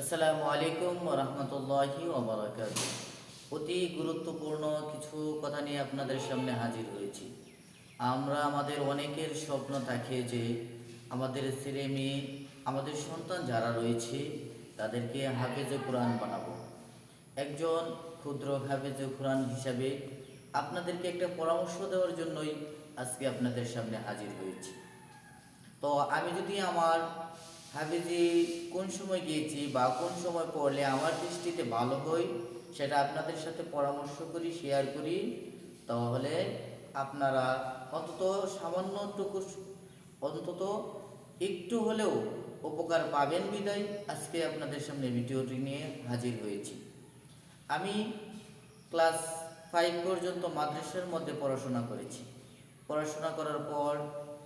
আসসালামু আলাইকুম রহমতুল্লাহি অতি গুরুত্বপূর্ণ কিছু কথা নিয়ে আপনাদের সামনে হাজির হয়েছি। আমরা আমাদের অনেকের স্বপ্ন থাকে যে আমাদের ছেলে মেয়ে, আমাদের সন্তান যারা রয়েছে, তাদেরকে হাফেজে কোরআন বানাবো। একজন ক্ষুদ্র হাফেজে কোরআন হিসাবে আপনাদেরকে একটা পরামর্শ দেওয়ার জন্যই আজকে আপনাদের সামনে হাজির হয়েছি। তো আমি যদি আমার হাফিজি কোন সময় গিয়েছি বা কোন সময় পড়লে আমার দৃষ্টিতে ভালো হয়, সেটা আপনাদের সাথে পরামর্শ করি শেয়ার করি। তাহলে আপনারা অন্তত সামান্যটুকু অন্তত একটু হলেও উপকার পাবেন বিদায়। আজকে আপনাদের সামনে ভিডিওটি নিয়ে হাজির হয়েছি। আমি ক্লাস ফাইভ পর্যন্ত মাদ্রাসার মধ্যে পড়াশোনা করেছি। পড়াশোনা করার পর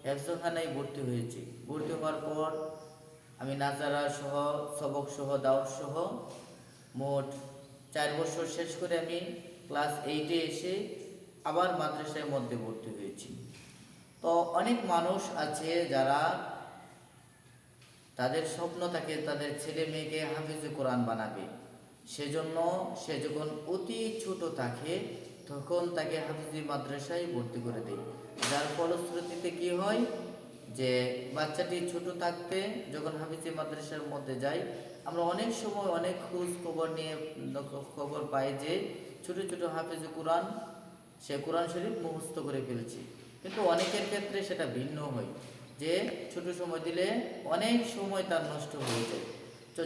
হেফজখানায় ভর্তি হয়েছি। ভর্তি হওয়ার পর আমি নাজারা সহ, সবক সহ, দাওয়াত সহ মোট চার বছর শেষ করে আমি ক্লাস এইটে এসে আবার মাদ্রাসার মধ্যে ভর্তি হয়েছি। তো অনেক মানুষ আছে যারা তাদের স্বপ্ন থাকে তাদের ছেলে মেয়েকে হাফিজে কোরআন বানাবে। সেজন্য সে যখন অতি ছোট থাকে, তখন তাকে হাফিজি মাদ্রাসায় ভর্তি করে দেয়। যার ফলশ্রুতিতে কি হয়? যে বাচ্চাটি ছোট থাকতে যখন হাফিজি মাদ্রাসার মধ্যে যাই, আমরা অনেক সময় অনেক খোঁজ খবর নিয়ে খবর পাই যে ছোট ছোট হাফিজ কোরআন, সে কোরআন শরীফ মুখস্থ করে ফেলছে। কিন্তু অনেকের ক্ষেত্রে সেটা ভিন্ন হয় যে ছোট সময় দিলে অনেক সময় তার নষ্ট হয়ে যায়। তো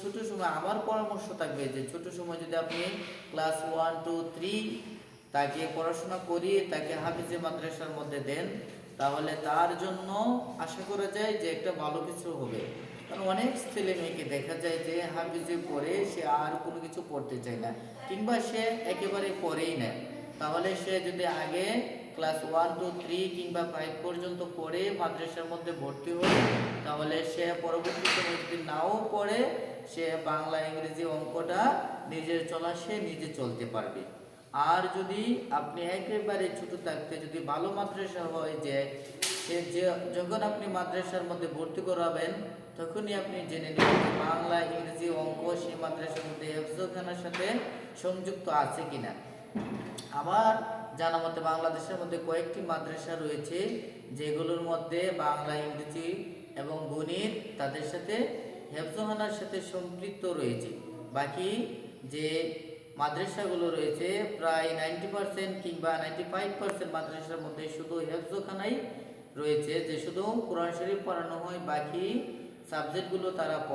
ছোট সময় আমার পরামর্শ থাকবে যে ছোট সময় যদি আপনি ক্লাস ওয়ান, টু, থ্রি তাকে পড়াশোনা করিয়ে তাকে হাফিজে মাদ্রাসার মধ্যে দেন তাহলে তার জন্য আশা করা যায় যে একটা ভালো কিছু হবে। কারণ অনেক ছেলে মেয়েকে দেখা যায় যে হাফিজে পড়ে সে আর কোনো কিছু পড়তে চায় না, কিংবা সে একেবারে পড়েই নেয় তাহলে সে যদি আগে ক্লাস ওয়ান টু থ্রি কিংবা ফাইভ পর্যন্ত পড়ে মাদ্রাসার মধ্যে ভর্তি হয়, তাহলে সে পরবর্তী সময় যদি নাও পড়ে, সে বাংলা, ইংরেজি অঙ্কটা নিজের চলা সে নিজে চলতে পারবে। আর যদি আপনি একেবারে ছোট থাকতে যদি ভালো মাদ্রাসা হয় যে সে যে যখন আপনি মাদ্রাসার মধ্যে ভর্তি করাবেন, তখনই আপনি জেনে নেবেন বাংলা, ইংরেজি অঙ্ক সেই মাদ্রাসার মধ্যে হেফজখানার সাথে সংযুক্ত আছে কিনা। আমার জানা মতে বাংলাদেশের মধ্যে কয়েকটি মাদ্রাসা রয়েছে, যেগুলোর মধ্যে বাংলা, ইংরেজি এবং গণিত তাদের সাথে হেফজখানার সাথে সম্পৃক্ত রয়েছে। বাকি যে মাদ্রাসাগুলো রয়েছে, প্রায় নাইনটি পার্সেন্ট কিংবা নাইনটি ফাইভ পার্সেন্ট মাদ্রাসার মধ্যে শুধু হেফজখানাই রয়েছে, যে শুধু কোরআন শরীফ পড়ানো হয়, বাকি সাবজেক্টগুলো তারা পড়ে।